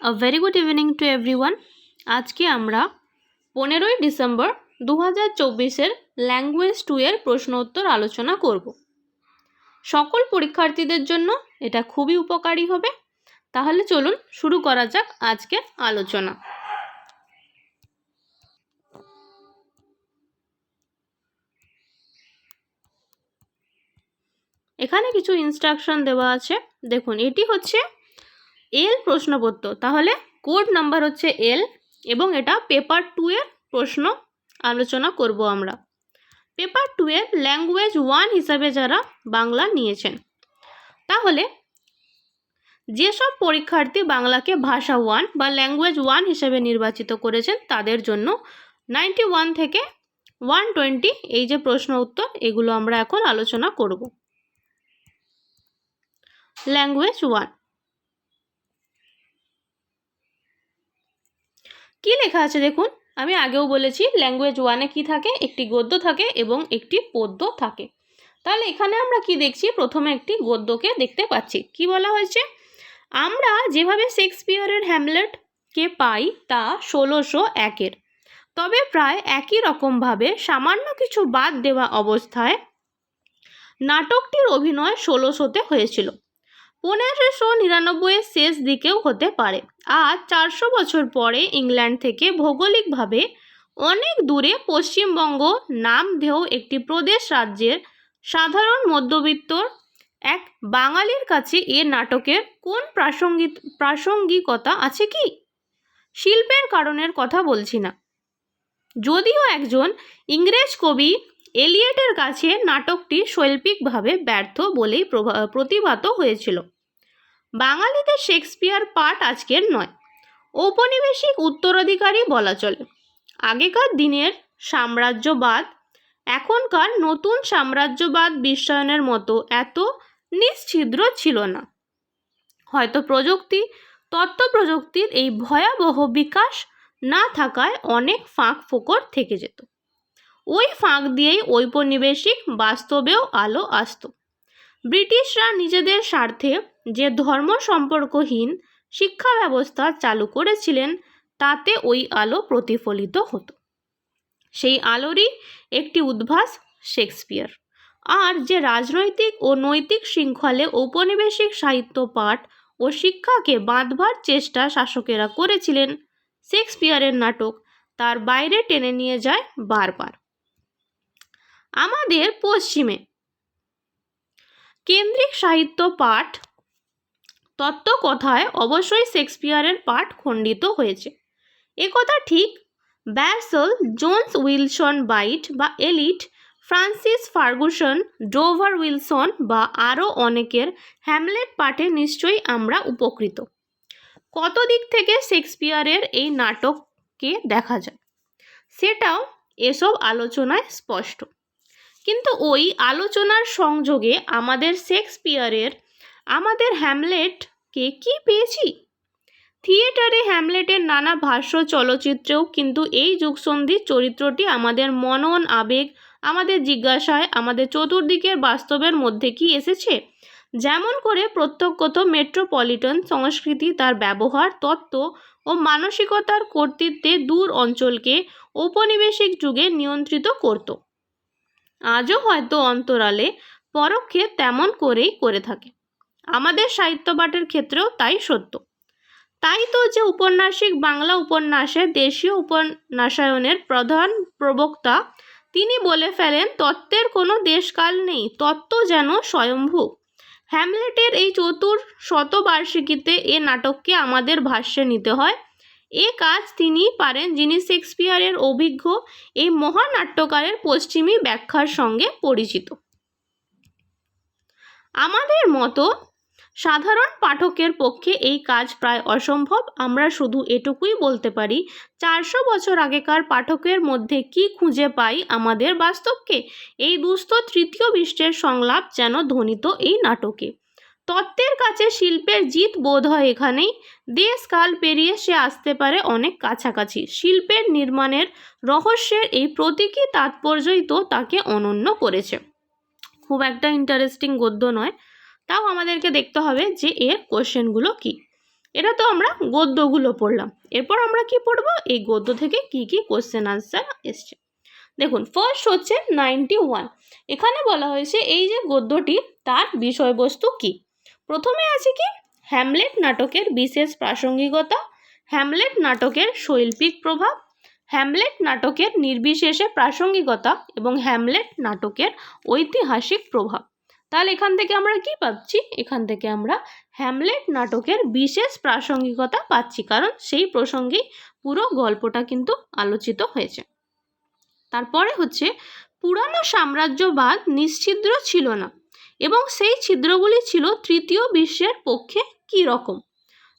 A very good evening to everyone আজকে আমরা পনেরোই ডিসেম্বর দু হাজার চব্বিশের ল্যাঙ্গুয়েজ টু এর প্রশ্ন উত্তর আলোচনা করব। সকল পরীক্ষার্থীদের জন্য এটা খুবই উপকারী হবে। তাহলে চলুন শুরু করা যাক আজকের আলোচনা। এখানে কিছু ইনস্ট্রাকশন দেওয়া আছে। দেখুন, এটি হচ্ছে এল প্রশ্নপত্র তাহলে কোড নাম্বার হচ্ছে এল এবং এটা পেপার টু এর প্রশ্ন আলোচনা করব আমরা। পেপার টু এর ল্যাঙ্গুয়েজ ওয়ান হিসাবে যারা বাংলা নিয়েছেন। তাহলে যেসব পরীক্ষার্থী বাংলাকে ভাষা ওয়ান বা ল্যাঙ্গুয়েজ ওয়ান হিসেবে নির্বাচিত করেছেন তাদের জন্য নাইনটি ওয়ান থেকে ওয়ান টোয়েন্টি এই যে প্রশ্ন উত্তর, এগুলো আমরা এখন আলোচনা করব। ল্যাঙ্গুয়েজ ওয়ান কি লেখা আছে দেখুন? আমি আগেও বলেছি ল্যাঙ্গুয়েজ ওয়ানে কি থাকে? একটি গদ্য থাকে এবং একটি পদ্য থাকে। তাহলে এখানে আমরা কি দেখছি? প্রথমে একটি গদ্যকে দেখতে পাচ্ছি। কি বলা হয়েছে? আমরা যেভাবে শেক্সপিয়ারের হ্যামলেটকে পাই তা ষোলোশো একের তবে প্রায় একই রকমভাবে সামান্য কিছু বাদ দেওয়া অবস্থায় নাটকটির অভিনয় ষোলোশোতে হয়েছিল। পনেরোশো নিরানব্বইয়ের শেষ দিকেও হতে পারে। আর চারশো বছর পরে ইংল্যান্ড থেকে ভৌগোলিকভাবে অনেক দূরে পশ্চিমবঙ্গ নামধেয় একটি প্রদেশ রাজ্যের সাধারণ মধ্যবিত্তর এক বাঙালির কাছে এ নাটকের কোন প্রাসঙ্গিক, প্রাসঙ্গিকতা আছে কি? শিল্পের কারণের কথা বলছি না। যদিও একজন ইংরেজ কবি এলিয়েটের কাছে নাটকটি শৈল্পিকভাবে ব্যর্থ বলেই প্রতিভাত হয়েছিল। বাঙালিদের শেক্সপিয়ার পাঠ আজকের নয়। ঔপনিবেশিক উত্তরাধিকারী বলা চলে। আগেকার দিনের সাম্রাজ্যবাদ, এখনকার নতুন সাম্রাজ্যবাদ বিশ্বায়নের মতো এত নিশ্ছিদ্র ছিল না। হয়তো প্রযুক্তি তথ্য প্রযুক্তির এই ভয়াবহ বিকাশ না থাকায় অনেক ফাঁক ফোকর থেকে যেত। ওই ফাঁক দিয়েই ঔপনিবেশিক বাস্তবেও আলো আসতো। ব্রিটিশরা নিজেদের স্বার্থে যে ধর্ম সম্পর্কহীন শিক্ষা ব্যবস্থা চালু করেছিলেন, তাতে ওই আলো প্রতিফলিত হতো। সেই আলোরই একটি উদ্ভাস শেক্সপিয়ার। আর যে রাজনৈতিক ও নৈতিক শৃঙ্খলে ঔপনিবেশিক সাহিত্য পাঠ ও শিক্ষাকে বাঁধবার চেষ্টা শাসকেরা করেছিলেন, শেক্সপিয়ারের নাটক তার বাইরে টেনে নিয়ে যায় বারবার। আমাদের পশ্চিমে কেন্দ্রিক সাহিত্য পাঠ তত্ত্বকথায় অবশ্যই শেক্সপিয়ারের পাঠ খণ্ডিত হয়েছে। একথা ঠিক, ব্যাসল, জোন্স উইলসন বাইট বা Eliot, Francis Fergusson, Dover Wilson বা আরও অনেকের হ্যামলেট পাঠে নিশ্চয়ই আমরা উপকৃত। কত দিক থেকে শেক্সপিয়ারের এই নাটককে দেখা যায়? সেটাও এসব আলোচনায় স্পষ্ট। কিন্তু ওই আলোচনার সংযোগে আমাদের শেক্সপিয়ারের, আমাদের হ্যামলেটকে কি পেয়েছি? থিয়েটারে হ্যামলেটের নানা ভাষ্য চলচ্চিত্রেও কিন্তু এই যুগসন্ধির চরিত্রটি আমাদের মনন, আবেগ, আমাদের জিজ্ঞাসায়, আমাদের চতুর্দিকের বাস্তবের মধ্যে কি এসেছে? যেমন করে প্রত্যক্ষত মেট্রোপলিটন সংস্কৃতি, তার ব্যবহার, তত্ত্ব ও মানসিকতার কর্তৃত্বে দূর অঞ্চলকে ঔপনিবেশিক যুগে নিয়ন্ত্রিত করত। আজও হয়তো অন্তরালে পরোক্ষে তেমন করেই করে থাকে। আমাদের সাহিত্য পাঠের ক্ষেত্রেও তাই সত্য। তাই তো যে উপন্যাসিক বাংলা উপন্যাসে দেশীয় উপন্যাসায়নের প্রধান প্রবক্তা তিনি বলে ফেলেন, তত্ত্বের কোনো দেশকাল নেই, তত্ত্ব যেন স্বয়ম্ভু। হ্যামলেটের এই চতুর শতবার্ষিকীতে এ নাটককে আমাদের ভাষ্যে নিতে হয় এ কাজ তিনিই পারেন যিনি শেক্সপিয়ারের অভিজ্ঞ এই মহানাট্যকারের পশ্চিমী ব্যাখ্যার সঙ্গে পরিচিত। আমাদের মতো সাধারণ পাঠকের পক্ষে এই কাজ প্রায় অসম্ভব। আমরা শুধু এটুকুই বলতে পারি, চারশো বছর আগেকার পাঠকের মধ্যে কি খুঁজে পাই আমাদের বাস্তবকে? এই দুস্থ তৃতীয় বিশ্বের সংলাপ যেন ধ্বনিত এই নাটকে। তত্ত্বের কাছে শিল্পের জিত বোধ হয় এখানেই। দেশ কাল পেরিয়ে সে আসতে পারে অনেক কাছাকাছি। শিল্পের নির্মাণের রহস্যের এই প্রতীকী তাৎপর্যই তো তাকে অনন্য করেছে। খুব একটা ইন্টারেস্টিং গদ্য নয়। তাও আমাদেরকে দেখতে হবে যে এর কোশ্চেনগুলো কি। এটা তো আমরা গদ্যগুলো পড়লাম। এরপর আমরা কি পড়ব? এই গদ্য থেকে কি কি কোশ্চেন আনসার এসছে। দেখুন ফার্স্ট হচ্ছে নাইনটি ওয়ান এখানে বলা হয়েছে এই যে গদ্যটি তার বিষয়বস্তু কি? প্রথমে আছে কি? হ্যামলেট নাটকের বিশেষ প্রাসঙ্গিকতা হ্যামলেট নাটকের শৈল্পিক প্রভাব হ্যামলেট নাটকের নির্বিশেষে প্রাসঙ্গিকতা এবং হ্যামলেট নাটকের ঐতিহাসিক প্রভাব। তাহলে এখান থেকে আমরা কি পাচ্ছি? এখান থেকে আমরা হ্যামলেট নাটকের বিশেষ প্রাসঙ্গিকতা পাচ্ছি, কারণ সেই প্রসঙ্গেই পুরো গল্পটা কিন্তু আলোচিত হয়েছে। তারপরে হচ্ছে, পুরানো সাম্রাজ্যবাদ নিশ্ছিদ্র ছিল না। এবং সেই ছিদ্রগুলি ছিল তৃতীয় বিশ্বের পক্ষে কী রকম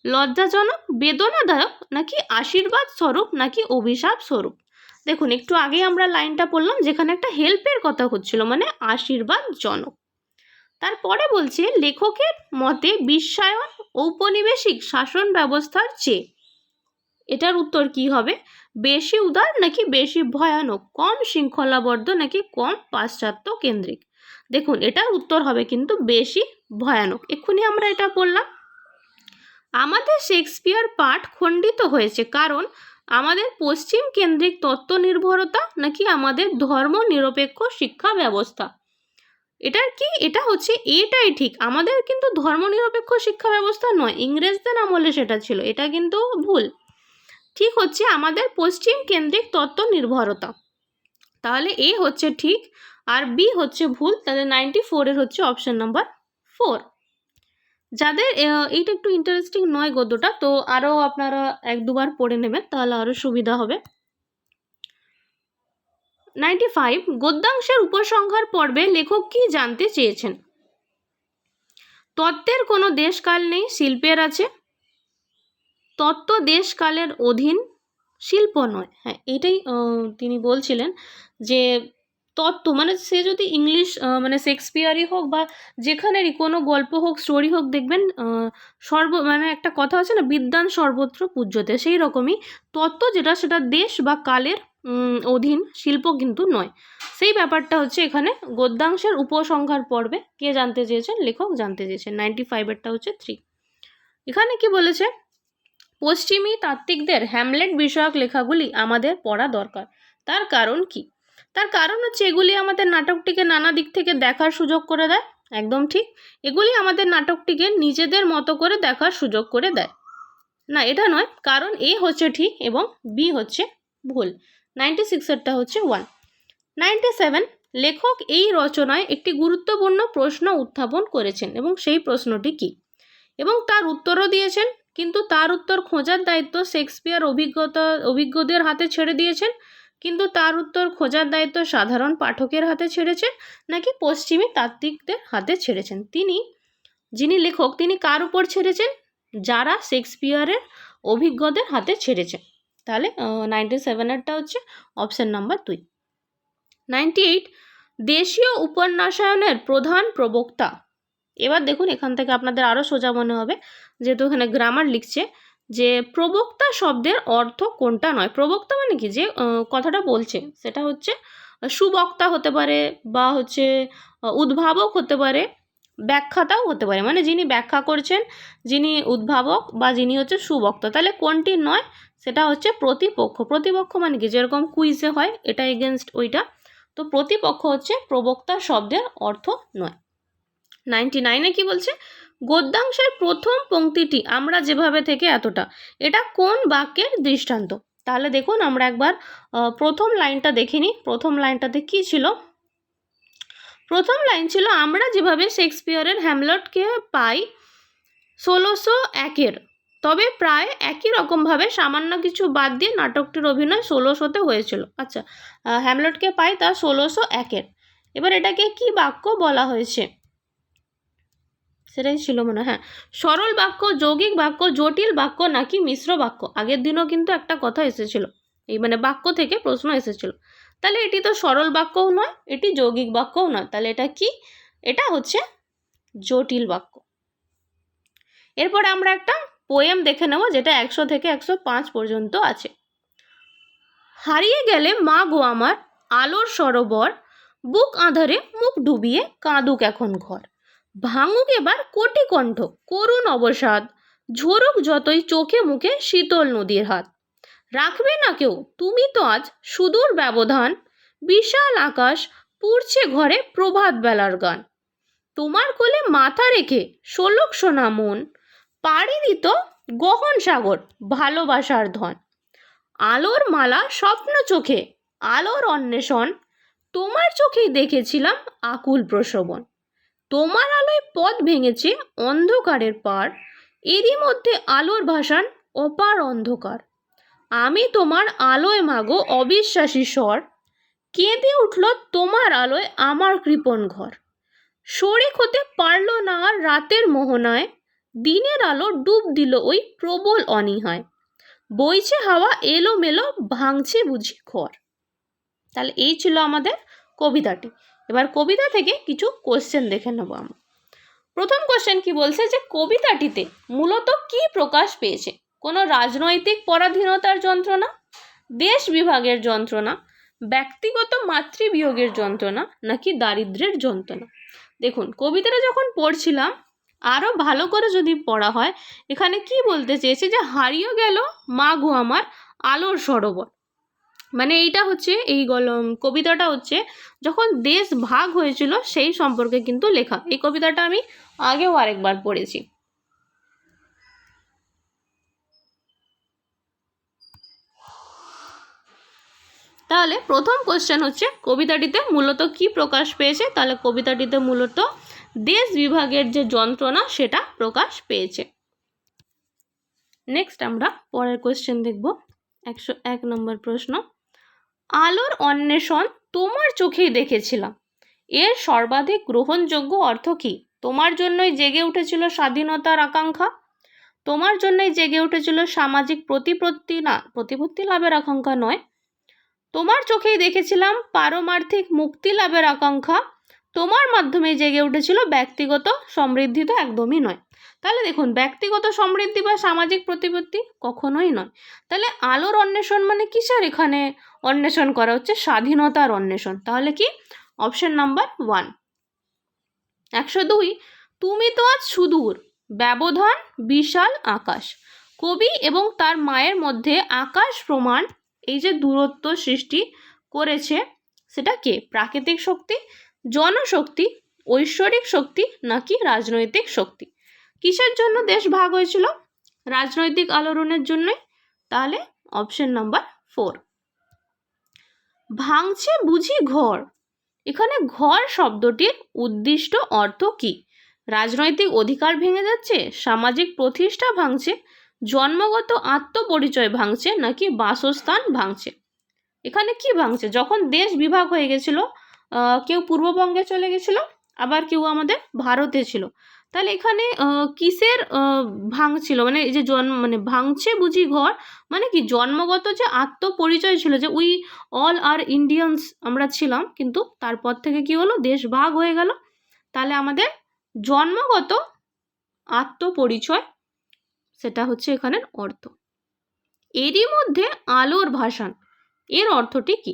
লজ্জাজনক, বেদনাদায়ক নাকি আশীর্বাদ স্বরূপ নাকি অভিশাপ স্বরূপ? দেখুন, একটু আগেই আমরা লাইনটা পড়লাম যেখানে একটা হেল্পের কথা হচ্ছিল মানে আশীর্বাদজনক। তারপরে বলছে, লেখকের মতে বিশ্বায়ন ঔপনিবেশিক শাসন ব্যবস্থার চেয়ে এটার উত্তর কি হবে? বেশি উদার নাকি বেশি ভয়ানক, কম শৃঙ্খলাবদ্ধ নাকি কম পাশ্চাত্য কেন্দ্রিক? দেখুন এটার উত্তর হবে কিন্তু বেশি ভয়ানক। এক্ষুনি আমরা এটা বললাম আমাদের শেক্সপিয়ার পাঠ খণ্ডিত হয়েছে কারণ আমাদের পশ্চিম কেন্দ্রিক তত্ত্ব নির্ভরতা নাকি আমাদের ধর্ম নিরপেক্ষ শিক্ষা ব্যবস্থা। এটার কি? এটা হচ্ছে এটাই ঠিক। আমাদের কিন্তু ধর্মনিরপেক্ষ শিক্ষা ব্যবস্থা নয়। ইংরেজদের আমলে সেটা ছিল। এটা কিন্তু ভুল। ঠিক হচ্ছে আমাদের পশ্চিম কেন্দ্রিক তত্ত্ব নির্ভরতা তাহলে এ হচ্ছে ঠিক। আর বি হচ্ছে ভুল, তাহলে নাইনটি ফোরের হচ্ছে অপশান নাম্বার ফোর যাদের এইটা একটু ইন্টারেস্টিং নয় গদ্যটা, তো আরও আপনারা এক দুবার পড়ে নেবেন, তাহলে আরও সুবিধা হবে। নাইনটি ফাইভ গদ্যাংশের উপসংহার পর্বে লেখক কি জানতে চেয়েছেন? তত্ত্বের কোনো দেশকাল নেই, শিল্পের আছে। তত্ত্ব দেশকালের অধীন, শিল্প নয়। হ্যাঁ এটাই তিনি বলছিলেন যে তত্ত্ব। মানে সে যদি ইংলিশ মানে শেক্সপিয়ারই হোক বা যেখানেরই কোনো গল্প হোক, স্টোরি হোক, দেখবেন সর্ব মানে একটা কথা আছে না, বিদ্যান সর্বত্র পূজ্যতে। সেই রকমই তত্ত্ব যেটা, সেটা দেশ বা কালের অধীন, শিল্প কিন্তু নয়। সেই ব্যাপারটা হচ্ছে এখানে গদ্যাংশের উপসংহার পর্বে কে জানতে চেয়েছেন? লেখক জানতে চেয়েছেন। নাইনটি ফাইভেরটা হচ্ছে থ্রি। এখানে কি বলেছে? পশ্চিমী তাত্ত্বিকদের হ্যামলেট বিষয়ক লেখাগুলি আমাদের পড়া দরকার। তার কারণ কি? তার কারণ হচ্ছে এগুলি আমাদের নাটকটিকে নানা দিক থেকে দেখার সুযোগ করে দেয়। একদম ঠিক। এগুলি আমাদের নাটকটিকে নিজেদের মতো করে দেখার সুযোগ করে দেয়। না, এটা নয়। কারণ এ হচ্ছে ঠিক এবং বি হচ্ছে ভুল। নাইনটি সিক্সেরটা হচ্ছে ওয়ান। নাইনটি সেভেন, লেখক এই রচনায় একটি গুরুত্বপূর্ণ প্রশ্ন উত্থাপন করেছেন এবং সেই প্রশ্নটি কি? এবং তার উত্তরও দিয়েছেন, কিন্তু তার উত্তর খোঁজার দায়িত্ব শেক্সপিয়ার অভিজ্ঞতা, অভিজ্ঞদের হাতে ছেড়ে দিয়েছেন। কিন্তু তার উত্তর খোঁজার দায়িত্ব সাধারণ পাঠকের হাতে ছেড়েছেন নাকি পশ্চিমী তাত্ত্বিকদের হাতে ছেড়েছেন? তিনি, যিনি লেখক, তিনি কার উপর ছেড়েছেন? যারা শেক্সপিয়ারের অভিজ্ঞদের হাতে ছেড়েছেন। তাহলে নাইনটি সেভেনেরটা হচ্ছে অপশান নাম্বার দুই নাইনটি এইট দেশীয় উপন্যাসায়নের প্রধান প্রবক্তা। এবার দেখুন, এখান থেকে আপনাদের আরও সোজা মনে হবে। যেহেতু এখানে গ্রামার লিখছে যে প্রবক্তা শব্দের অর্থ কোনটা নয়। প্রবক্তা মানে কি? যে কথাটা বলছে। সেটা হচ্ছে সুবক্তা হতে পারে বা হচ্ছে উদ্ভাবক হতে পারে, ব্যাখ্যাতাও হতে পারে। মানে যিনি ব্যাখ্যা করছেন, যিনি উদ্ভাবক বা যিনি হচ্ছে সুবক্তা। তাহলে কোনটি নয়? সেটা হচ্ছে প্রতিপক্ষ। প্রতিপক্ষ মানে কি? যেরকম কুইজে হয়, এটা এগেনস্ট ওইটা। তো প্রতিপক্ষ হচ্ছে প্রবক্তা শব্দের অর্থ নয়। নাইনটি নাইনে কি বলছে? গদ্যাংশের প্রথম পংক্তিটি আমরা যেভাবে থেকে এতটা। এটা কোন বাক্যের দৃষ্টান্ত? তাহলে দেখুন, আমরা একবার প্রথম লাইনটা দেখে নিই। প্রথম লাইনটাতে কি ছিল? প্রথম লাইন ছিল, আমরা যেভাবে শেক্সপিয়ারের হ্যামলটকে পাই, ষোলোশো একের। তবে প্রায় একই রকমভাবে সামান্য কিছু বাদ দিয়ে নাটকটির অভিনয় ষোলোশোতে হয়েছিল। আচ্ছা হ্যামলটকে পাই তা ষোলোশো একের। এবার এটাকে কি বাক্য বলা হয়েছে? সেটাই ছিল মনে হয়। সরল বাক্য, যৌগিক বাক্য, জটিল বাক্য নাকি মিশ্র বাক্য? আগের দিনও কিন্তু একটা কথা এসেছিল। এই মানে বাক্য থেকে প্রশ্ন এসেছিল। তাহলে এটি তো সরল বাক্যও নয়, এটি যৌগিক বাক্যও নয়। তাহলে এটা কি? এটা হচ্ছে জটিল বাক্য। এরপরে আমরা একটা পোয়েম দেখে নেব, যেটা একশো থেকে একশো পাঁচ পর্যন্ত আছে। হারিয়ে গেলে মা গো আমার, আলোর সরোবর, বুক আঁধারে মুখ ডুবিয়ে কাঁদুক এখন ঘর। ভাঙুক এবার কোটি কণ্ঠ, করুণ অবসাদ। ঝরুক যতই চোখে মুখে শীতল নদীর হাত। রাখবে না কেউ, তুমি তো আজ সুদূর ব্যবধান। বিশাল আকাশ, পুড়ছে ঘরে প্রভাত বেলার গান। তোমার কোলে মাথা রেখে ষোলক সোনা মন। পাড়ি দিত গহন সাগর, ভালোবাসার ধন। আলোর মালা স্বপ্ন চোখে, আলোর অন্বেষণ। তোমার চোখেই দেখেছিলাম আকুল প্রসবন তোমার আলোয় পথ ভেঙেছে অন্ধকারের পার। এরই মধ্যে আলোর ভাসান অপার অন্ধকার। আমি তোমার আলোয় মাগো অবিশ্বাসী স্বর। কেঁদে উঠল তোমার আলোয় আমার কৃপণ ঘর। শরিক হতে পারল না আর রাতের মোহনায়। দিনের আলো ডুব দিল ওই প্রবল অনীহায়। বইছে হাওয়া এলো মেলো ভাঙছে বুঝি ঘর তাহলে এই ছিল আমাদের কবিতাটি। এবার কবিতা থেকে কিছু কোশ্চেন দেখে নেব আমরা। প্রথম কোশ্চেন কি বলছে যে, কবিতাটিতে মূলত কি প্রকাশ পেয়েছে? কোনো রাজনৈতিক পরাধীনতার যন্ত্রণা, দেশ বিভাগের যন্ত্রণা, ব্যক্তিগত মাতৃবিয়োগের যন্ত্রণা, নাকি দারিদ্র্যের যন্ত্রণা? দেখুন, কবিতাটা যখন পড়ছিলাম আরও ভালো করে যদি পড়া হয়, এখানে কি বলতে চেয়েছে যে, হারিয়ে গেল মা গো আমার আলোর সরোবর। মানে এইটা হচ্ছে, এই গলম কবিতাটা হচ্ছে, যখন দেশ ভাগ হয়েছিল সেই সম্পর্কে কিন্তু লেখা। এই কবিতাটা আমি আগেও আরেকবার পড়েছি। তাহলে প্রথম কোশ্চেন হচ্ছে, কবিতাটিতে মূলত কি প্রকাশ পেয়েছে? তাহলে কবিতাটিতে মূলত দেশ বিভাগের যে যন্ত্রণা, সেটা প্রকাশ পেয়েছে। নেক্সট আমরা পরের কোশ্চেন দেখব। একশো এক নম্বর প্রশ্ন। আলোর অন্বেষণ তোমার চোখেই দেখেছিলাম। এর সর্বাধিক গ্রহণযোগ্য অর্থ কী? তোমার জন্যই জেগে উঠেছিল স্বাধীনতার আকাঙ্ক্ষা? তোমার জন্যই জেগে উঠেছিল সামাজিক প্রতিপত্তি না, প্রতিপত্তি লাভের আকাঙ্ক্ষা নয়? তোমার চোখেই দেখেছিলাম পারমার্থিক মুক্তি লাভের আকাঙ্ক্ষা। তোমার মাধ্যমে জেগে উঠেছিল ব্যক্তিগত সমৃদ্ধি তো একদমই নয়। তাহলে দেখুন, ব্যক্তিগত সমৃদ্ধি বা সামাজিক প্রতিপত্তি কখনোই নয়। তাহলে আলোর অন্বেষণ মানে কিসের এখানে অন্বেষণ করা হচ্ছে? স্বাধীনতার অন্বেষণ। তাহলে কি? অপশন নাম্বার ওয়ান একশো দুই, তুমি তো আজ সুদূর, ব্যবধান বিশাল আকাশ। কবি এবং তার মায়ের মধ্যে আকাশ প্রমাণ, এই যে দূরত্ব সৃষ্টি করেছে, সেটা কে? প্রাকৃতিক শক্তি জনশক্তি, ঐশ্বরিক শক্তি নাকি রাজনৈতিক শক্তি? কিসের জন্য দেশ ভাগ হয়েছিল? রাজনৈতিক আলোড়নের জন্যই তাহলে অপশন নাম্বার ফোর ভাঙছে বুঝি ঘর। এখানে ঘর শব্দটির উদ্দিষ্ট অর্থ কি? রাজনৈতিক অধিকার ভেঙে যাচ্ছে? সামাজিক প্রতিষ্ঠা ভাঙছে? জন্মগত আত্মপরিচয় ভাঙছে? নাকি বাসস্থান ভাঙছে? এখানে কি ভাঙছে? যখন দেশ বিভাগ হয়ে গেছিল কেউ পূর্ববঙ্গে চলে গেছিল, আবার কেউ আমাদের ভারতে ছিল। তাহলে এখানে কিসের ভাঙছিল মানে এই যে জন্ম মানে ভাঙছে বুঝি ঘর মানে কি জন্মগত যে আত্মপরিচয় ছিল যে উই অল আর ইন্ডিয়ানস আমরা ছিলাম, কিন্তু তারপর থেকে কি হলো? দেশ ভাগ হয়ে গেল। তাহলে আমাদের জন্মগত আত্মপরিচয়, সেটা হচ্ছে এখানের অর্থ। এরই মধ্যে আলোর ভাষান এর অর্থটি কি?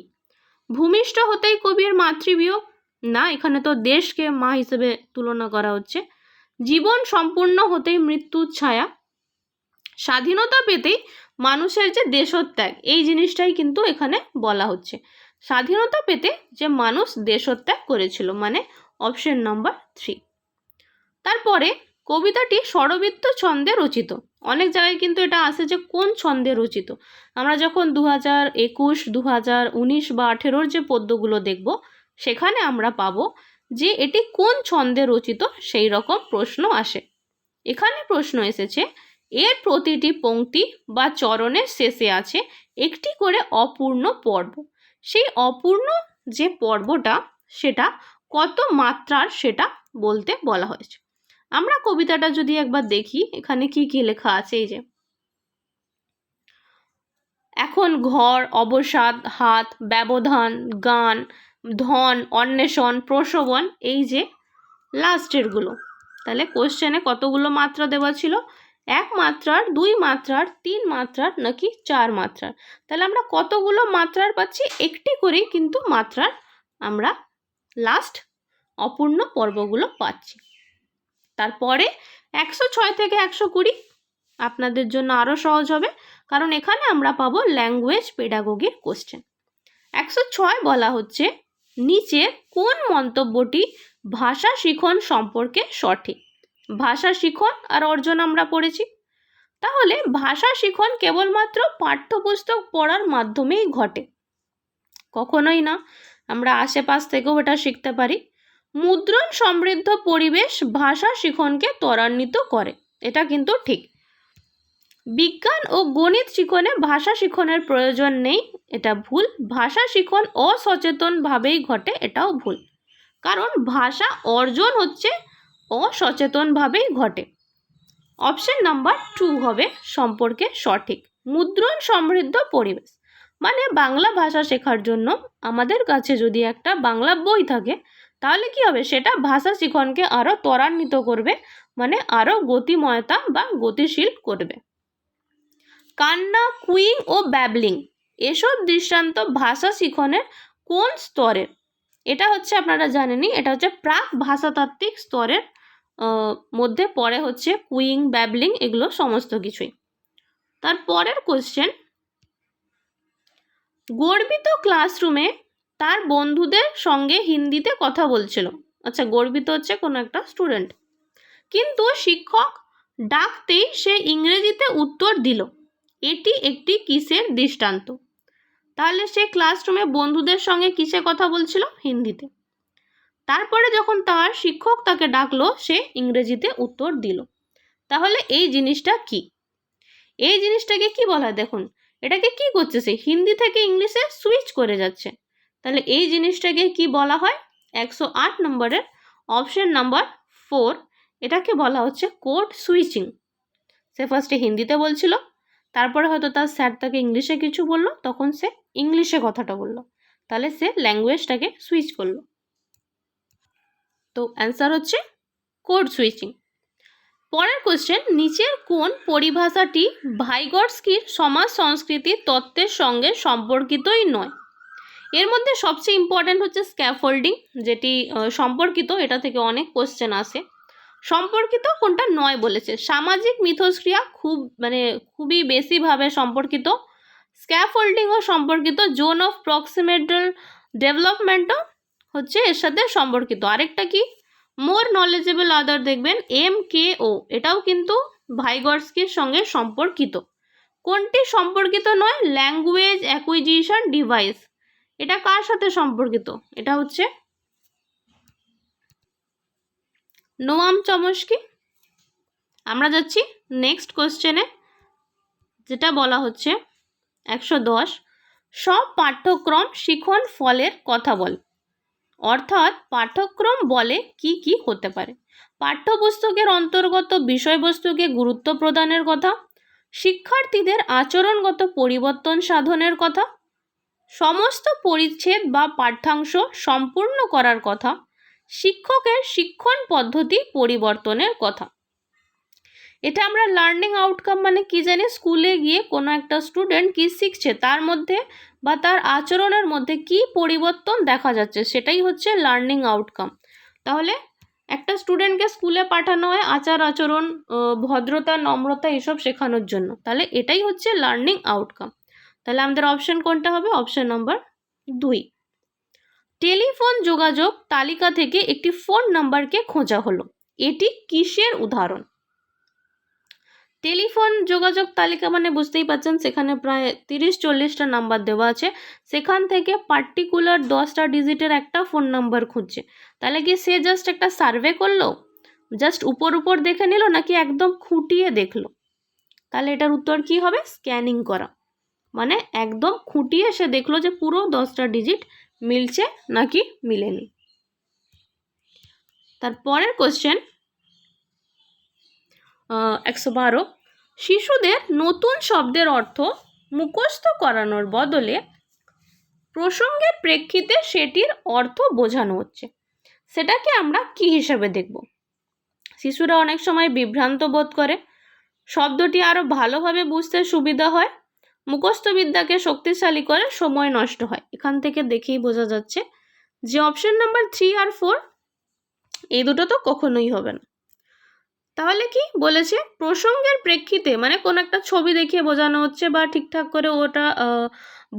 ভূমিষ্ঠ হতেই কবির মাতৃবিয়োগ। না, এখানে তো দেশকে মা হিসেবে তুলনা করা হচ্ছে। জীবন সম্পূর্ণ হতেই মৃত্যুর ছায়া। স্বাধীনতা পেতেই মানুষের যে দেশত্যাগ, এই জিনিসটাই কিন্তু এখানে বলা হচ্ছে। স্বাধীনতা পেতে যে মানুষ দেশত্যাগ করেছিল মানে অপশন নাম্বার থ্রি তারপরে কবিতাটি স্বরবৃত্ত ছন্দে রচিত। অনেক জায়গায় কিন্তু এটা আসে যে কোন ছন্দে রচিত। আমরা যখন দু হাজার একুশ দু হাজার উনিশ বা আঠেরোর যে পদ্যগুলো দেখব, সেখানে আমরা পাবো যে এটি কোন ছন্দে রচিত সেই রকম প্রশ্ন আসে। এখানে প্রশ্ন এসেছে, এর প্রতিটি পংক্তি বা চরণের শেষে আছে একটি করে অপূর্ণ পর্ব। সেই অপূর্ণ যে পর্বটা, সেটা কত মাত্রার সেটা বলতে বলা হয়েছে। আমরা কবিতাটা যদি একবার দেখি, এখানে কি কি লেখা আছে, এই যে। এখন ঘর, অবসাদ, হাত, ব্যবধান, গান, ধন, অন্বেষণ প্রসবন এই যে লাস্টেরগুলো তাহলে কোশ্চেনে কতগুলো মাত্রা দেওয়া ছিল? এক মাত্রার, দুই মাত্রার, তিন মাত্রার, নাকি চার মাত্রার? তাহলে আমরা কতগুলো মাত্রার পাচ্ছি? একটি করেই কিন্তু মাত্রার আমরা লাস্ট অপূর্ণ পর্বগুলো পাচ্ছি। তারপরে একশো ছয় থেকে একশো কুড়ি আপনাদের জন্য আরও সহজ হবে। কারণ এখানে আমরা পাবো ল্যাঙ্গুয়েজ পেডাগোগির কোশ্চেন একশো ছয় বলা হচ্ছে নিচে কোন মন্তব্যটি ভাষা শিখন সম্পর্কে সঠিক? ভাষা শিখন আর অর্জন আমরা পড়েছি। তাহলে ভাষা শিখন কেবলমাত্র পাঠ্যপুস্তক পড়ার মাধ্যমেই ঘটে। কখনোই না, আমরা আশেপাশ থেকেও এটা শিখতে পারি। মুদ্রণ সমৃদ্ধ পরিবেশ ভাষা শিখনকে ত্বরান্বিত করে। এটা কিন্তু ঠিক। বিজ্ঞান ও গণিত শিখনে ভাষা শিখনের প্রয়োজন নেই, এটা ভুল। ভাষা শিখন অসচেতনভাবেই ঘটে, এটাও ভুল। কারণ ভাষা অর্জন হচ্ছে অসচেতনভাবেই ঘটে। অপশন নাম্বার টু হবে সম্পর্কে সঠিক। মুদ্রণ সমৃদ্ধ পরিবেশ। মানে বাংলা ভাষা শেখার জন্য আমাদের কাছে যদি একটা বাংলা বই থাকে তাহলে কি হবে? সেটা ভাষা শিখনকে আরও ত্বরান্বিত করবে মানে আরও গতিময়তা বা গতিশীল করবে। কান্না কুইং ও ব্যাবলিং, এসব দৃষ্টান্ত ভাষা শিখনের কোন স্তরের? এটা হচ্ছে আপনারা জানেনই, এটা হচ্ছে প্রাক ভাষাতাত্ত্বিক স্তরের মধ্যে পড়ে হচ্ছে কুইং ব্যাবলিং এগুলো সমস্ত কিছুই। তার পরের কোশ্চেন গর্বিত ক্লাসরুমে তার বন্ধুদের সঙ্গে হিন্দিতে কথা বলছিল। আচ্ছা গর্বিত হচ্ছে কোনো একটা স্টুডেন্ট কিন্তু শিক্ষক ডাকতেই সে ইংরেজিতে উত্তর দিল। এটি একটি কিসের দৃষ্টান্ত? তাহলে সে ক্লাসরুমে বন্ধুদের সঙ্গে কিসে কথা বলছিল? হিন্দিতে। তারপরে যখন তার শিক্ষক তাকে ডাকলো, সে ইংরেজিতে উত্তর দিল। তাহলে এই জিনিসটা কি? এই জিনিসটাকে কি বলা দেখুন, এটাকে কি করছে সে? হিন্দি থেকে ইংলিশে সুইচ করে যাচ্ছে। তাহলে এই জিনিসটাকে কি বলা হয়? একশো আট নম্বরের অপশন নাম্বার ফোর এটাকে বলা হচ্ছে কোড সুইচিং সে ফার্স্টে হিন্দিতে বলছিল, তারপরে হয়তো তার স্যার তাকে ইংলিশে কিছু বলল, তখন সে ইংলিশে কথাটা বলল। তাহলে সে ল্যাঙ্গুয়েজটাকে সুইচ করল। তো অ্যান্সার হচ্ছে কোড সুইচিং পরের কোশ্চেন নিচের কোন পরিভাষাটি ভাইগটস্কির সমাজ সংস্কৃতির তত্ত্বের সঙ্গে সম্পর্কিতই নয়? এর মধ্যে সবচেয়ে ইম্পর্ট্যান্ট হচ্ছে স্ক্যাফোল্ডিং যেটি সম্পর্কিত, এটা থেকে অনেক কোশ্চেন আসে। সম্পর্কিত কোনটা নয় বলেছে। সামাজিক মিথস্ক্রিয়া খুব মানে খুবই বেশিভাবে সম্পর্কিত। স্ক্যাফোল্ডিংও সম্পর্কিত। জোন অফ প্রক্সিমেটাল ডেভেলপমেন্টও হচ্ছে এর সাথে সম্পর্কিত। আরেকটা কি? মোর নলেজেবল আদার দেখবেন এম কে ও এটাও কিন্তু ভাইগর্সকির সঙ্গে সম্পর্কিত। কোনটি সম্পর্কিত নয়? ল্যাঙ্গুয়েজ অ্যাকুইজিশন ডিভাইস এটা কার সাথে সম্পর্কিত? এটা হচ্ছে নোয়াম চমস্কি। আমরা যাচ্ছি নেক্সট কোশ্চেনে যেটা বলা হচ্ছে একশো দশ। সব পাঠ্যক্রম শিখন ফলের কথা বলে। অর্থাৎ পাঠ্যক্রম বলে কি কি হতে পারে? পাঠ্যপুস্তকের অন্তর্গত বিষয়বস্তুকে গুরুত্ব প্রদানের কথা, শিক্ষার্থীদের আচরণগত পরিবর্তন সাধনের কথা সমস্ত পরিচ্ছেদ বা পাঠ্যাংশ সম্পূর্ণ করার কথা, শিক্ষকের শিক্ষণ পদ্ধতি পরিবর্তনের কথা। এটা আমরা লার্নিং আউটকাম মানে কি জানি? স্কুলে গিয়ে কোনো একটা স্টুডেন্ট কি শিখছে? তার মধ্যে বা তার আচরণের মধ্যে কি পরিবর্তন দেখা যাচ্ছে? সেটাই হচ্ছে লার্নিং আউটকাম তাহলে একটা স্টুডেন্টকে স্কুলে পাঠানো হয় আচার, আচরণ ভদ্রতা, নম্রতা এসব শেখানোর জন্য। তাহলে এটাই হচ্ছে লার্নিং আউটকাম তাহলে আমাদের অপশন কোনটা হবে? অপশন নম্বর দুই। টেলিফোন যোগাযোগ তালিকা থেকে একটি ফোন নাম্বারকে খোঁজা হলো। এটি কিসের উদাহরণ? টেলিফোন যোগাযোগ তালিকা মানে বুঝতেই পারছেন সেখানে প্রায় তিরিশ চল্লিশটা নাম্বার দেওয়া আছে। সেখান থেকে পার্টিকুলার দশটা ডিজিটের একটা ফোন নাম্বার খুঁজছে। তাহলে কি সে জাস্ট একটা সার্ভে করল? জাস্ট উপর উপর দেখে নিল নাকি একদম খুঁটিয়ে দেখল? তাহলে এটার উত্তর কি হবে? স্ক্যানিং করা। মানে একদম খুঁটিয়ে সে দেখল যে পুরো দশটা ডিজিট মিলছে নাকি মিলেনি। তারপরের কোশ্চেন একশো বারো। শিশুদের নতুন শব্দের অর্থ মুখস্থ করানোর বদলে প্রসঙ্গের প্রেক্ষিতে সেটির অর্থ বোঝানো হচ্ছে। সেটাকে আমরা কি হিসাবে দেখব? শিশুরা অনেক সময় বিভ্রান্ত বোধ করে। শব্দটি আরও ভালোভাবে বুঝতে সুবিধা হয়। মুখস্থবিদ্যাকে শক্তিশালী করে সময় নষ্ট হয়। এখান থেকে দেখেই বোঝা যাচ্ছে যে অপশন নাম্বার থ্রি আর ফোর এই দুটো তো কখনোই হবে না। তাহলে কি বলেছে? প্রসঙ্গের প্রেক্ষিতে মানে কোনো একটা ছবি দেখিয়ে বোঝানো হচ্ছে বা ঠিকঠাক করে ওটা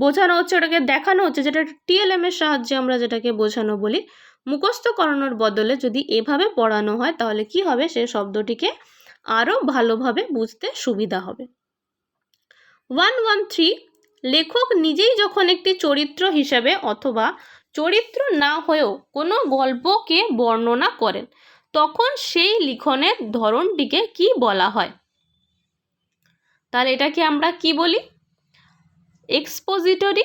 বোঝানো হচ্ছে, ওটাকে দেখানো হচ্ছে, যেটা টিএলএম এর সাহায্যে আমরা যেটাকে বোঝানো বলি, মুখস্থ করানোর বদলে যদি এভাবে পড়ানো হয় তাহলে কি হবে? সে শব্দটিকে আরও ভালোভাবে বুঝতে সুবিধা হবে। ওয়ান ওয়ান থ্রি লেখক নিজেই যখন একটি চরিত্র হিসেবে অথবা চরিত্র না হয়েও কোনো গল্পকে বর্ণনা করেন, তখন সেই লিখনের ধরনটিকে কি বলা হয়? তাহলে এটাকে আমরা কি বলি? এক্সপোজিটরি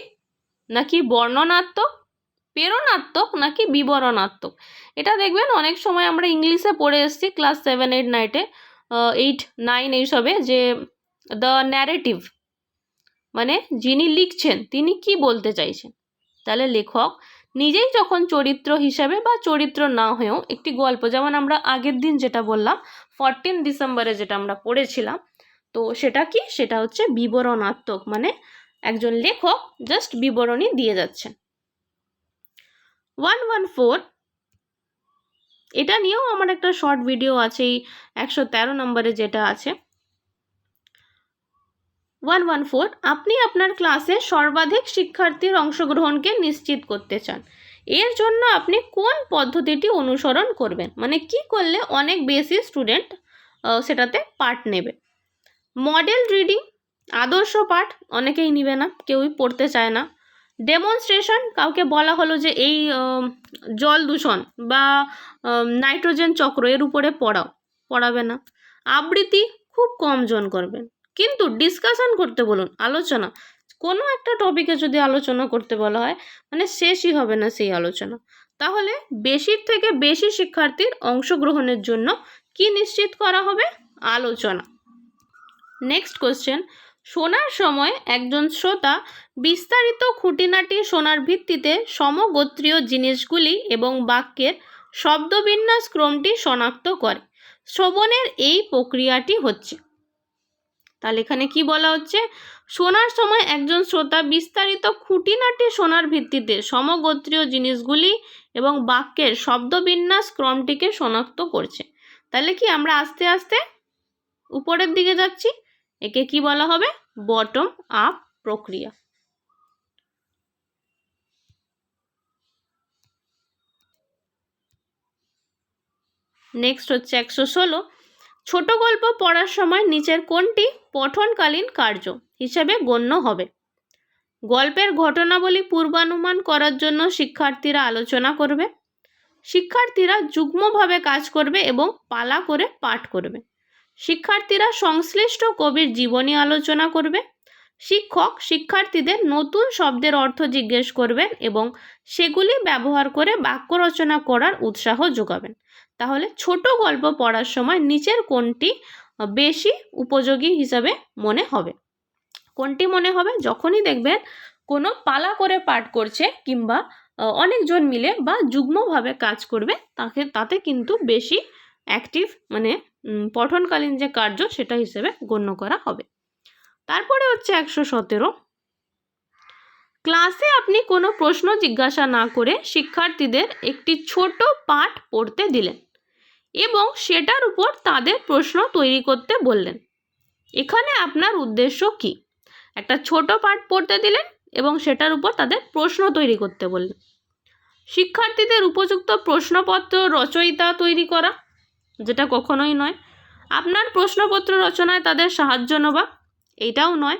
নাকি বর্ণনাত্মক, প্রেরণাত্মক নাকি বিবরণাত্মক? এটা দেখবেন অনেক সময় আমরা ইংলিশে পড়ে এসেছি ক্লাস সেভেন, এইট নাইটে এইট নাইন এইসবে যে দ্য ন্যারেটিভ মানে যিনি লিখছেন, তিনি কি বলতে চাইছেন? তাহলে লেখক নিজেই যখন চরিত্র হিসাবে বা চরিত্র না হয়েও একটি গল্প, যেমন আমরা আগের দিন যেটা বললাম ফরটিন ডিসেম্বরে যেটা আমরা পড়েছিলাম, তো সেটা কি? সেটা হচ্ছে বিবরণাত্মক মানে একজন লেখক জাস্ট বিবরণী দিয়ে যাচ্ছেন। ওয়ান ওয়ান ফোর এটা নিয়েও আমার একটা শর্ট ভিডিও আছে, এই একশো তেরো নম্বরে যেটা আছে। ওয়ান ওয়ান ফোর, আপনি আপনার ক্লাসে সর্বাধিক শিক্ষার্থীর অংশগ্রহণকে নিশ্চিত করতে চান। এর জন্য আপনি কোন পদ্ধতিটি অনুসরণ করবেন? মানে কি করলে অনেক বেশি স্টুডেন্ট সেটাতে পার্ট নেবে? মডেল রিডিং, আদর্শ পাঠ, অনেকেই নিবে না, কেউই পড়তে চায় না। ডেমনস্ট্রেশন, কাউকে বলা হলো যে এই জল দূষণ বা নাইট্রোজেন চক্র এর উপরে পড়াও, পড়াবে না। আবৃত্তি, খুব কম জন করবেন। কিন্তু ডিসকাশন করতে বলুন, আলোচনা। কোনো একটা টপিকে যদি আলোচনা করতে বলা হয় মানে শেষই হবে না সেই আলোচনা। তাহলে বেশির থেকে বেশি শিক্ষার্থীর অংশগ্রহণের জন্য কি নিশ্চিত করা হবে? আলোচনা। নেক্সট কোশ্চেন শোনার সময় একজন শ্রোতা বিস্তারিত খুঁটিনাটি শোনার ভিত্তিতে সমগোত্রীয় জিনিসগুলি এবং বাক্যের শব্দবিন্যাস ক্রমটি শনাক্ত করে। শ্রবণের এই প্রক্রিয়াটি হচ্ছে তাহলে এখানে কি বলা হচ্ছে? শোনার সময় একজন শ্রোতা বিস্তারিত খুঁটিনাটি শোনার ভিত্তিতে সমগোত্রীয় জিনিসগুলি এবং বাক্যের শব্দবিন্যাস ক্রমটিকে শনাক্ত করছে। তাহলে কি আমরা আস্তে আস্তে উপরের দিকে যাচ্ছি? একে কি বলা হবে? বটম আপ প্রক্রিয়া। নেক্সট হচ্ছে একশো ষোলো। ছোট গল্প পড়ার সময় নিচের কোনটি পঠনকালীন কার্য হিসেবে গণ্য হবে? গল্পের ঘটনাবলী পূর্বানুমান করার জন্য শিক্ষার্থীরা আলোচনা করবে, শিক্ষার্থীরা যুগ্মভাবে কাজ করবে এবং পালা করে পাঠ করবে, শিক্ষার্থীরা সংশ্লিষ্ট কবির জীবনী আলোচনা করবে, শিক্ষক শিক্ষার্থীদের নতুন শব্দের অর্থ জিজ্ঞেস করবেন এবং সেগুলি ব্যবহার করে বাক্য রচনা করার উৎসাহ যোগাবেন। তাহলে ছোট গল্প পড়ার সময় নিচের কোনটি বেশি উপযোগী হিসাবে মনে হবে? কোনটি মনে হবে? যখনই দেখবেন কোনো পালা করে পাঠ করছে কিংবা অনেকজন মিলে বা যুগ্মভাবে কাজ করবে, তাকে, তাতে কিন্তু বেশি অ্যাক্টিভ মানে পঠনকালীন যে কার্য সেটা হিসেবে গণ্য করা হবে। তারপরে হচ্ছে একশো সতেরো। ক্লাসে আপনি কোনো প্রশ্ন জিজ্ঞাসা না করে শিক্ষার্থীদের একটি ছোট পাঠ পড়তে দিলেন। এবং সেটার উপর তাদের প্রশ্ন তৈরি করতে বললেন। এখানে আপনার উদ্দেশ্য কি? একটা ছোট পাঠ পড়তে দিলেন এবং সেটার উপর তাদের প্রশ্ন তৈরি করতে বললেন। শিক্ষার্থীদের উপযুক্ত প্রশ্নপত্র রচয়িতা তৈরি করা, যেটা কখনোই নয়। আপনার প্রশ্নপত্র রচনায় তাদের সাহায্য নেওয়া, এটাও নয়।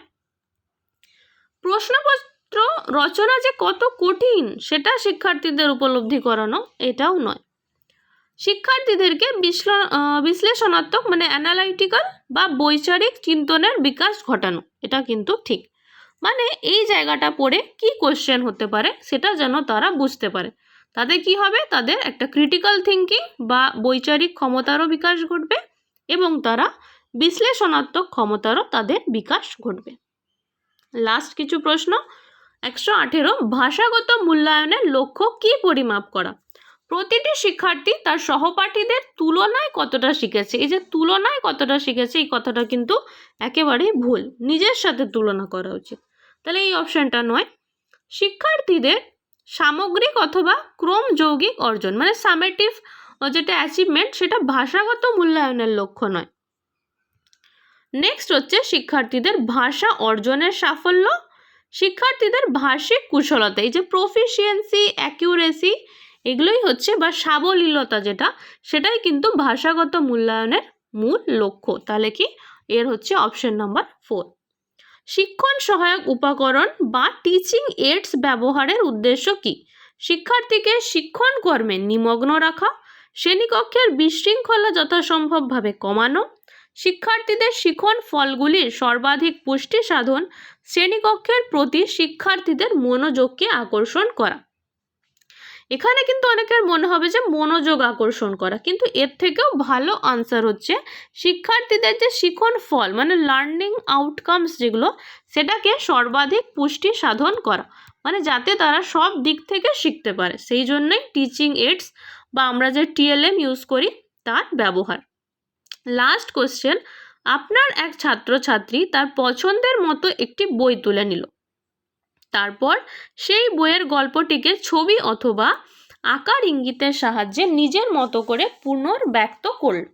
প্রশ্নপত্র রচনা যে কত কঠিন, সেটা শিক্ষার্থীদের উপলব্ধি করানো, এটাও নয়। শিক্ষার্থীদেরকে বিশ্ল- বিশ্লেষণাত্মক মানে অ্যানালাইটিক্যাল বা বৈচারিক চিন্তনের বিকাশ ঘটানো, এটা কিন্তু ঠিক। মানে এই জায়গাটা পড়ে কি কোশ্চেন হতে পারে, সেটা যেন তারা বুঝতে পারে। তাতে কি হবে? তাদের একটা ক্রিটিক্যাল থিঙ্কিং বা বৈচারিক ক্ষমতারও বিকাশ ঘটবে এবং তারা বিশ্লেষণাত্মক ক্ষমতারও তাদের বিকাশ ঘটবে। লাস্ট কিছু প্রশ্ন। একশো আঠেরো, ভাষাগত মূল্যায়নের লক্ষ্য কি পরিমাপ করা? প্রতিটি শিক্ষার্থী তার সহপাঠীদের তুলনায় কতটা শিখেছে? এই যে তুলনায় কতটা শিখেছে, এই কথাটা কিন্তু একেবারেই ভুল। নিজের সাথে তুলনা করা উচিত। তাহলে এই অপশানটা নয়। শিক্ষার্থীদের সামগ্রিক অথবা ক্রম যৌগিক অর্জন মানে সামেটিভ যেটা অ্যাচিভমেন্ট সেটা ভাষাগত মূল্যায়নের লক্ষ্য নয়। নেক্সট হচ্ছে শিক্ষার্থীদের ভাষা অর্জনের সাফল্য, শিক্ষার্থীদের ভাষিক কুশলতা। এই যে প্রফিসিয়েন্সি অ্যাকিউরেসি এগুলোই হচ্ছে বা সাবলীলতা যেটা, সেটাই কিন্তু ভাষাগত মূল্যায়নের মূল লক্ষ্য। তাহলে কি? এর হচ্ছে অপশন নাম্বার ফোর শিক্ষণ সহায়ক উপকরণ বা টিচিং এইডস ব্যবহারের উদ্দেশ্য কি? শিক্ষার্থীকে শিক্ষণ কর্মে নিমগ্ন রাখা, শ্রেণীকক্ষের বিশৃঙ্খলা যথাসম্ভবভাবে কমানো, শিক্ষার্থীদের শিখন ফলগুলির সর্বাধিক পুষ্টি সাধন, শ্রেণীকক্ষের প্রতি শিক্ষার্থীদের মনোযোগকে আকর্ষণ করা। এখানে কিন্তু অনেকের মনে হবে যে মনোযোগ আকর্ষণ করা, কিন্তু এর থেকেও ভালো আনসার হচ্ছে শিক্ষার্থীদের যে শিখন ফল মানে লার্নিং আউটকামস যেগুলো, সেটাকে সর্বাধিক পুষ্টি সাধন করা মানে যাতে তারা সব দিক থেকে শিখতে পারে। সেই জন্যই টিচিং এইডস বা আমরা যে টিএলএম ইউজ করি, তার ব্যবহার। লাস্ট কোশ্চেন আপনার এক ছাত্রছাত্রী তার পছন্দের মতো একটি বই তুলে নিল। তারপর সেই বইয়ের গল্পটিকে ছবি অথবা আকার ইঙ্গিতের সাহায্যে নিজের মতো করে পুনর্ব্যক্ত করল।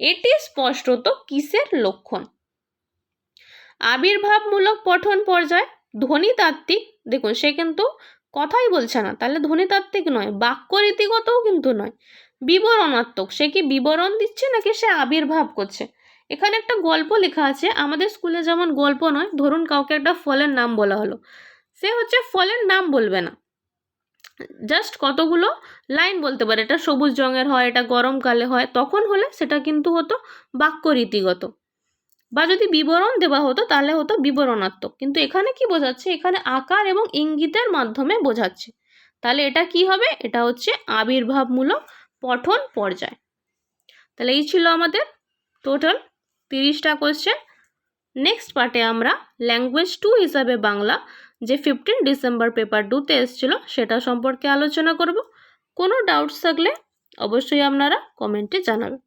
এটি স্পষ্টত কিসের লক্ষণ? আবির্ভাবমূলক পঠন পর্যায়? ধ্বনিতাত্ত্বিক? দেখুন, সে কিন্তু কথাই বলছে না, তাহলে ধ্বনিতাত্ত্বিক নয় বাক্য রীতিগতও কিন্তু নয়। বিবরণাত্মক, সে কি বিবরণ দিচ্ছে নাকি সে আবির্ভাব করছে? এখানে একটা গল্প লেখা আছে, আমাদের স্কুলে যেমন গল্প নয়, ধরুন কাউকে একটা ফলের নাম বলা হলো। সে হচ্ছে ফলের নাম বলবে না। জাস্ট কতগুলো লাইন বলতে পারে। এটা সবুজ রঙের হয়, এটা গরমকালে হয়, তখন হলে সেটা কিন্তু হতো বাক্য রীতিগত। বা যদি বিবরণ দেওয়া হতো তাহলে হতো বিবরণাত্মক। কিন্তু এখানে কি বোঝাচ্ছে? এখানে আকার এবং ইঙ্গিতের মাধ্যমে বোঝাচ্ছে। তাহলে এটা কি হবে? এটা হচ্ছে আবির্ভাবমূলক পঠন পর্যায়। তাহলে এই ছিল আমাদের টোটাল তিরিশটা কোয়েশ্চেন নেক্সট পার্টে আমরা ল্যাঙ্গুয়েজ টু হিসাবে বাংলা যে ফিফটিন ডিসেম্বর পেপার ডুতে এসেছিল সেটা সম্পর্কে আলোচনা করব। কোনো ডাউটস থাকলে অবশ্যই আপনারা কমেন্টে জানাবেন।